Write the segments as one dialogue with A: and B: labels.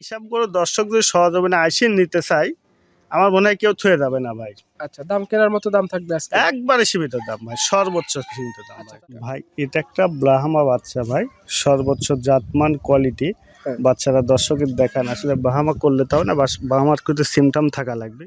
A: হিসাব করে দর্শক যদি সহজমিনে আইসিন নিতে চাই আমার মনে হয় কেউ থুয়ে যাবে না ভাই।
B: আচ্ছা দাম কেনার মতো দাম থাকবে আজকে?
A: একবারে সীমিত দাম ভাই সর্বোচ্চ সীমিত দাম
B: আচ্ছা,
A: ভাই। ভাই এটা একটা ব্রাহ্মা বাচ্চা ভাই সর্বোচ্চ জাতমান কোয়ালিটি
B: হ্যাঁ।
A: বাচ্চারা দর্শকের দেখান আসলে বাহামা করলে তাও না বাহামার কিন্তু সিমটম থাকা লাগবে।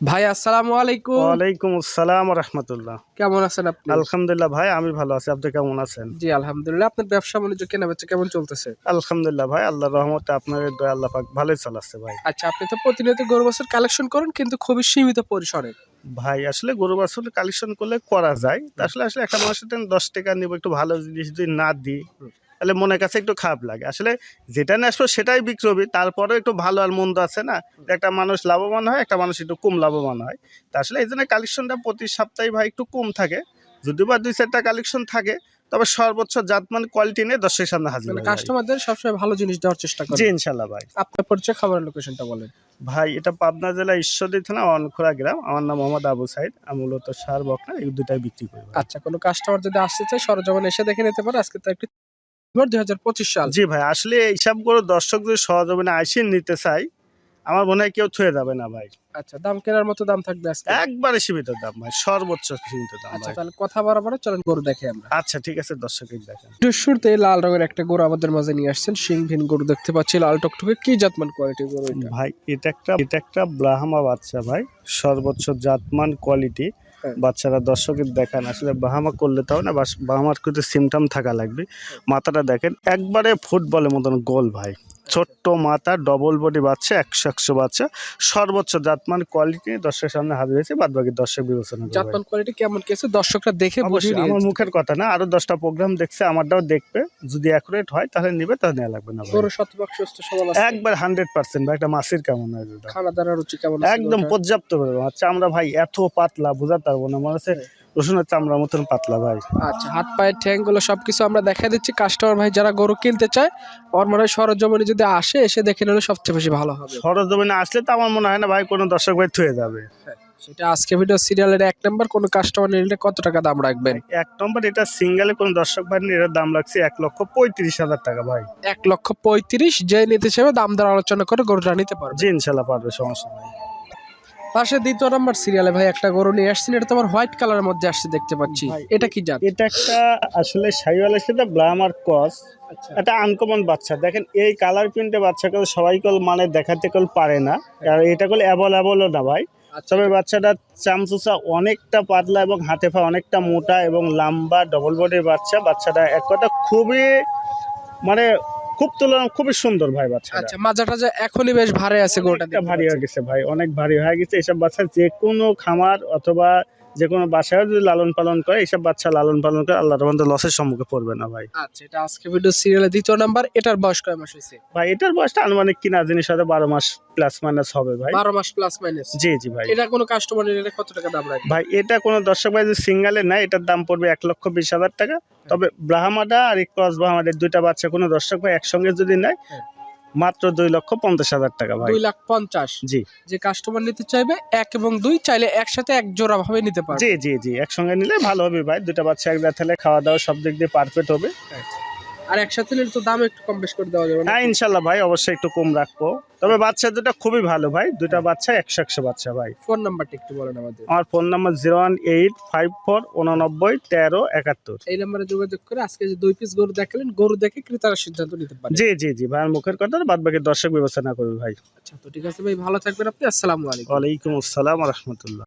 B: ভাই আসসালামু আলাইকুম।
A: ওয়ালাইকুম আসসালাম রহমতুল্লাহ।
B: কেমন আছেন আপনি?
A: আলহামদুলিল্লাহ ভাই আমি ভালো আছি। আপনি কেমন আছেন?
B: জি আলহামদুলিল্লাহ। আপনার ব্যবসা বাণিজ্য কেনা বেচা কেমন চলতেছে?
A: আলহামদুলিল্লাহ ভাই আল্লাহ রহমতে আপনাদের দয়া আল্লাহ পাক ভালোই চালাচ্ছে ভাই।
B: আচ্ছা আপনি তো প্রতিনিয়ত গরু বাছুর কালেকশন করেন কিন্তু খুবই সীমিত পরিসরে।
A: ভাই আসলে গরু বাছুর কালেকশন করলে করা যায়। আসলে আসলে একটা মানুষের দশ টাকা নিব একটু ভালো জিনিস যদি না দিই। তাহলে মনের কাছে একটু খারাপ লাগে। আসলে যেটা নিয়ে আসব সেটাই বিক্রি হবে তারপরে একটু ভালো আর মন্দ আছে না? একটা মানুষ লাভবান হয় একটা মানুষ একটু কম লাভবান হয়। তা আসলে এই জন্য কালেকশনটা প্রতি সপ্তাহে ভাই একটু কম থাকে। যদি বা দুই চারটা কালেকশন থাকে তবে সর্বোচ্চ জাতমান কোয়ালিটি নিয়ে দর্শকের সামনে হাজির
B: মানে। কাস্টমারদের সবসময় ভালো জিনিস দেওয়ার চেষ্টা
A: জি
B: করেন
A: ইনশাল্লাহ ভাই।
B: আপনার পরিচয় খাবারের লোকেশনটা বলেন।
A: ভাই এটা পাবনা জেলা ঈশ্বরদী থানা অনখোলা গ্রাম। আমার নাম মোহাম্মদ আবু সাইদ। আমি মূলত সার বকনা এই দুটাই বিক্রি করি
B: আচ্ছা কোনো কাস্টমার যদি আসতে চায় সরজমিনে এসে দেখে নিতে পারে। আজকে তো একটি দুই হাজার পঁচিশ সাল।
A: জি ভাই আসলে হিসাব করে দর্শক যদি সহজমিনে আইসিন নিতে চাই আমার মনে হয় কেউ থুয়ে যাবে না ভাই।
B: আচ্ছা দাম কেনার মতো দাম থাকবে আজকে?
A: একবারে সীমিত দাম ভাই সর্বোচ্চ সীমিত দাম
B: আচ্ছা তাহলে কথা বরাবর চলেন গরু দেখে আমরা।
A: আচ্ছা ঠিক আছে দর্শকের দেখেন।
B: একটু শুরুতে লাল রঙের একটা গরু আমাদের মাঝে নিয়ে আসছেন সিং ভিন গরু দেখতে পাচ্ছি লাল টকটকে কি জাতমান কোয়ালিটি গরু এটা?
A: ভাই এটা একটা এটা একটা ব্রাহ্মা বাচ্চা ভাই সর্বোচ্চ জাতমান কোয়ালিটি। বাচ্চারা, দর্শকের দেখান। আসলে বাহামা করলে তাও না বাহামার কিন্তু সিমটাম থাকা লাগবে। মাথাটা দেখেন, একবারে ফুটবলের মতন গোল ভাই। ছোট্ট মাথা ডবল বডি বাচ্চা একশো একশো বাচ্চা। সর্বোচ্চ জাতমান কোয়ালিটি দর্শকের সামনে হাজির হয়েছে বাদ বাকি দর্শক বিবেচনা
B: জাতমান কোয়ালিটি কেমন কিছু দর্শকরা দেখে
A: অবশ্যই আমার মুখের কথা না আরও দশটা প্রোগ্রাম দেখছে আমারটাও দেখবে। যদি অ্যাকুরেট হয় তাহলে নিবে তাহলে নেওয়া লাগবে না একবার হান্ড্রেড পার্সেন্ট ভাই একটা মাসির কেমন হয়?
B: খানা রুচি কেমন
A: একদম পর্যাপ্ত আচ্ছা আমরা ভাই এত পাতলা বোঝাতে পারব না। মনে হচ্ছে রসুনের চামড়ার মতন পাতলা ভাই।
B: আচ্ছা হাত পায়ের ঠ্যাংগুলো সবকিছু আমরা দেখা দিচ্ছি। কাস্টমার ভাই যারা গরু কিনতে চায় ওর মনে হয় সরজমিনে যদি আসে এসে দেখে নিলে সবচেয়ে বেশি ভালো হবে।
A: সরজমিনে আসলে তো আমার মনে হয় না ভাই কোনো দর্শক ভাই থুয়ে যাবে।
B: সেটা আজকে ভিডিও সিরিয়ালের এক নাম্বার কোন কাস্টমার নিলে কত টাকা দাম রাখবেন?
A: এক নম্বর এটা সিঙ্গেলে কোনো দর্শক ভাই এটার দাম লাগছে এক লক্ষ পঁয়ত্রিশ হাজার টাকা ভাই।
B: এক লক্ষ পঁয়ত্রিশ যে নিতে চাইবে দাম দর আলোচনা করে গরুটা নিতে পারবে।
A: জি ইনশাল্লাহ পারবে সমস্যা নাই।
B: পাশে দ্বিতীয় নাম্বার সিরিয়ালে ভাই একটা গরু নিয়ে আসছেন এটা তোমার হোয়াইট কালারের মধ্যে আসছে দেখতে পাচ্ছি। এটা কি জাত?
A: এটা একটা আসলে সাইওয়ালের সাথে ব্লামার কস একটা আনকমন বাচ্চা। দেখেন এই কালার প্রিন্টে বাচ্চাকে সবাই কল মানে দেখাতে কল পারে না। আর এটা কল অ্যাভেলেবলও না ভাই।
B: আচ্ছা।
A: তবে বাচ্চাটা চামচুচা অনেকটা পাতলা এবং হাতে পা অনেকটা মোটা এবং লম্বা ডবল বডির বাচ্চা। বাচ্চাটা এক কথা খুবই মানে খুব তুলনা খুবই সুন্দর ভাই বাচ্চাটা।
B: আচ্ছা মাজাটা যে এখনই বেশ ভারে আছে
A: অনেকটা ভারী হয়ে গেছে ভাই অনেক ভারী হয়ে গেছে। এসব বাচ্চা যে কোনো খামার অথবা যে কোনো বাসায় যদি লালন পালন করে এইসব বাচ্চা লালন পালন করে আল্লাহ রহমান লসের সম্মুখে পড়বে না ভাই।
B: আচ্ছা এটা আজকে ভিডিও সিরিয়ালের দ্বিতীয় নাম্বার এটার বয়স কয় মাস হয়েছে?
A: ভাই এটার বয়সটা আনুমানিক কিনা জিনিস হয়তো বারো মাস প্লাস মাইনাস হবে ভাই।
B: বারো মাস প্লাস মাইনাস
A: জি জি ভাই।
B: এটা কোনো কাস্টমার নিলে কত টাকা দাম রাখবে?
A: ভাই এটা কোনো দর্শক ভাই যদি সিঙ্গালে নেয় এটার দাম পড়বে এক লক্ষ বিশ হাজার টাকা। তবে ব্রাহ্মাটা আর এই ক্রস ব্রাহ্মাদের দুইটা বাচ্চা কোনো দর্শক ভাই একসঙ্গে যদি নেয়
B: হ্যাঁ।
A: মাত্র দুই লক্ষ পঞ্চাশ হাজার টাকা ভাই।
B: দুই লাখ পঞ্চাশ।
A: জি।
B: যে কাস্টমার নিতে চাইবে এক এবং দুই চাইলে একসাথে এক জোড়া ভাবে নিতে পারবে।
A: জি জি জি একসঙ্গে নিলে ভালো হবে ভাই। দুটা বাচ্চা এক তাহলে খাওয়া দাওয়া সব দিক দিয়ে পারফেক্ট হবে।
B: আর একসাথে নিলে তো দাম একটু কম বেশ করে দেওয়া যাবে না?
A: হ্যাঁ ইনশাল্লাহ ভাই অবশ্যই একটু কম রাখব। তবে বাচ্চা দুটা খুবই ভালো ভাই দুটা বাচ্চা একশো একশো বাচ্চা ভাই।
B: ফোন নাম্বারটা একটু বলেন আমাদের।
A: আমার phone number zero one eight five four উননব্বই তেরো একাত্তর।
B: এই নাম্বারে যোগাযোগ করে আজকে যে দুই পিস গরু দেখালেন গরু দেখে ক্রেতারা সিদ্ধান্ত নিতে পারে।
A: জি জি জি ভাইয়ের মুখের কথা বাদ বাকি দর্শক বিবেচনা করবে ভাই।
B: আচ্ছা তো ঠিক আছে ভাই ভালো থাকবেন আপনি আসসালামু আলাইকুম।
A: ওয়ালাইকুম আসসালাম রহমতুল্লাহ।